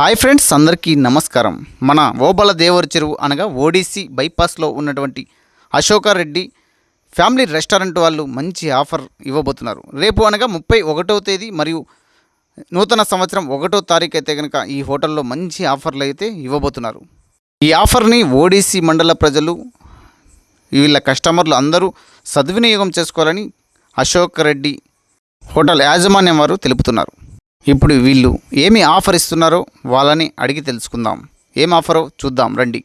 Hi friends అందరికీ నమస్కారం. మన ఓబల దేవర చెరువు అనగా ఓడిసి బైపాస్లో ఉన్నటువంటి అశోకారెడ్డి ఫ్యామిలీ రెస్టారెంట్ వాళ్ళు మంచి ఆఫర్ ఇవ్వబోతున్నారు. రేపు అనగా ముప్పై ఒకటో తేదీ మరియు నూతన సంవత్సరం ఒకటో తారీఖు అయితే కనుక ఈ హోటల్లో మంచి ఆఫర్లు అయితే ఇవ్వబోతున్నారు. ఈ ఆఫర్ని ఓడిసి మండల ప్రజలు వీళ్ళ కస్టమర్లు అందరూ సద్వినియోగం చేసుకోవాలని అశోక్ రెడ్డి హోటల్ యాజమాన్యం వారు తెలుపుతున్నారు. ఇప్పుడు వీళ్ళు ఏమి ఆఫర్ ఇస్తున్నారో వాళ్ళని అడిగి తెలుసుకుందాం. ఏం ఆఫరో చూద్దాం రండి.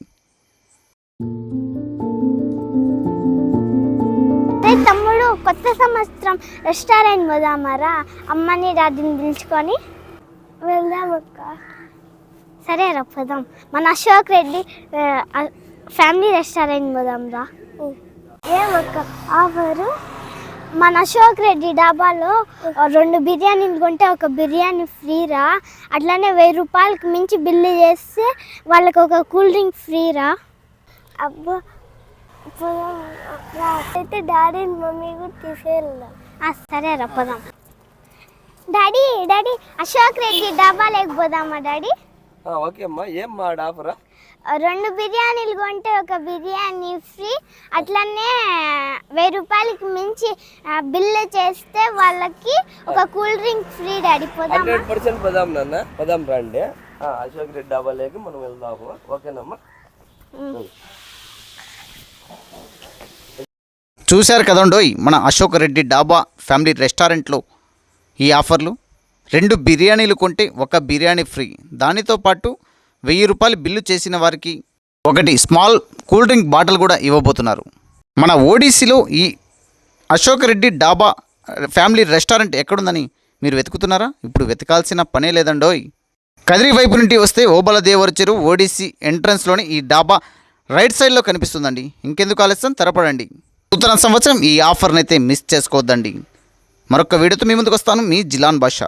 తమ్ముడు కొత్త సంవత్సరం రెస్టారెంట్ పోదామారా? అమ్మని డాడీని పిలుచుకొని వెళ్దాం అక్క. సరే రా పోదాం. మన అశోక్ రెడ్డి ఫ్యామిలీ రెస్టారెంట్ పోదాం రా ఏమక్క ఆఫరు? మన అశోక్ రెడ్డి డాబాలో రెండు బిర్యానీలు కొంటే ఒక బిర్యానీ ఫ్రీరా? అట్లానే వెయ్యి రూపాయలకి మించి బిల్లు చేస్తే వాళ్ళకి ఒక కూల్ డ్రింక్ ఫ్రీరా? అబ్బా అయితే డాడీ మమ్మీ కూడా తీసుకెళ్దాం సరే రా పోదాం. డాడీ డాడీ అశోక్ రెడ్డి డబ్బా లేకపోదామా డాడీ? ఓకే అమ్మా. ఏం మా ఆఫరా? రెండు బిర్యానీలు కొంటే ఒక బిర్యానీ ఫ్రీ. అట్లనే వెయ్యి రూపాయలకి మించి బిల్లు చేస్తే వాళ్ళకి ఒక కూల్ డ్రింక్ ఫ్రీ డాడీ. పోదామా? హండ్రెడ్ పర్సెంట్ పదాం నాన్న. పదాం రండి. ఆ, అశోక్ రెడ్డి డాబాలోకి మనం వెళ్దాము. ఓకేనమ్మా. చూశారు కదండోయ్ మన అశోక్ రెడ్డి డాబా ఫ్యామిలీ రెస్టారెంట్లో ఈ ఆఫర్లు? రెండు బిర్యానీలు కొంటే ఒక బిర్యానీ ఫ్రీ. దానితో పాటు వెయ్యి రూపాయలు బిల్లు చేసిన వారికి ఒకటి స్మాల్ కూల్ డ్రింక్ బాటిల్ కూడా ఇవ్వబోతున్నారు. మన ఓడిసిలో ఈ అశోక్ రెడ్డి డాబా ఫ్యామిలీ రెస్టారెంట్ ఎక్కడుందని మీరు వెతుకుతున్నారా? ఇప్పుడు వెతకాల్సిన పనే లేదండోయ్. కదిరి వైపు నుండి వస్తే ఓబల దేవర చెరువు ఓడిసి ఎంట్రన్స్లోని ఈ డాబా రైట్ సైడ్లో కనిపిస్తుందండి. ఇంకెందుకు ఆలస్యం? తెరపడండి నూతన సంవత్సరం ఈ ఆఫర్ని అయితే మిస్ చేసుకోవద్దండి. మరొక వీడియోతో మీ ముందుకు వస్తాను. మీ జిలాన్ భాష